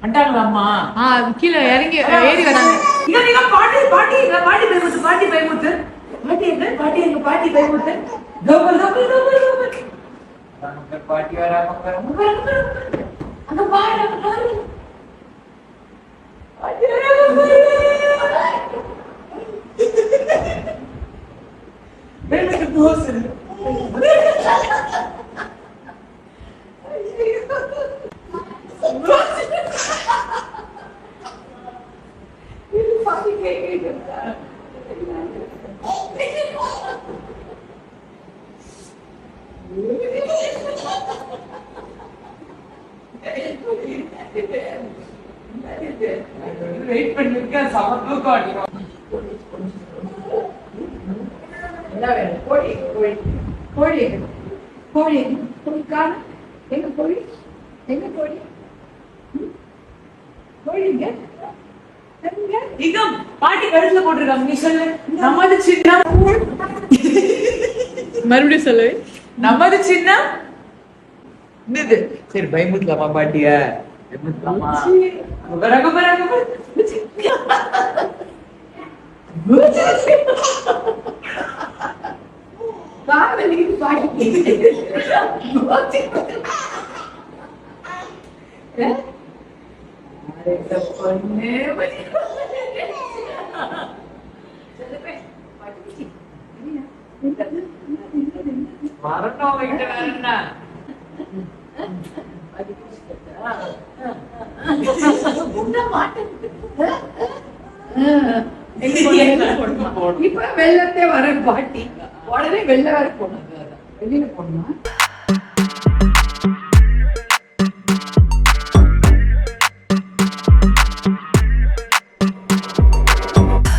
வந்துட்டாங்களா அம்மா? ஆ கீழே இறங்கி ஏறி வராங்க. இங்க நீங்க பாட்டி பாட்டி எங்க பாட்டி பயமுத்து பாட்டி பயமுத்து பாட்டி எங்க? பாட்டி எங்க? பாட்டி பயமுத்து டபுள் டபுள் டபுள் டபுள் நமக்கு பாட்டி வராம அங்க பாரு பாரு பாட்டி வராம பாரு எனக்கு தோசை பாட்டி கேட்க வெயிட் பண்ணிருக்கேன் சம தூக்கம் அடிக்கும் என்ன வேணும் கோழி கோழி கோழி எங்க? கோழி எங்க? கோழி காண எங்க கோழி எங்க கோழி ம்? கோழி எங்க? இங்க பாட்டி கழுத்துல போட்டிருக்காங்க. நீ சொல்லு. நமது சின்ன மறுபடியும் சொல்லு. நமது சின்ன என்னது சரி பயமுத்தலாமா பாட்டிய? பயமுத்தலாமா. காவலுக்கு பாட்டி? இந்த பொண்ணு வேற என்ன. எங்க போடணும்? இப்ப வெள்ளத்தே வர பாட்டி உடனே வெள்ள வேற போடணும் வெளியில போடணுமா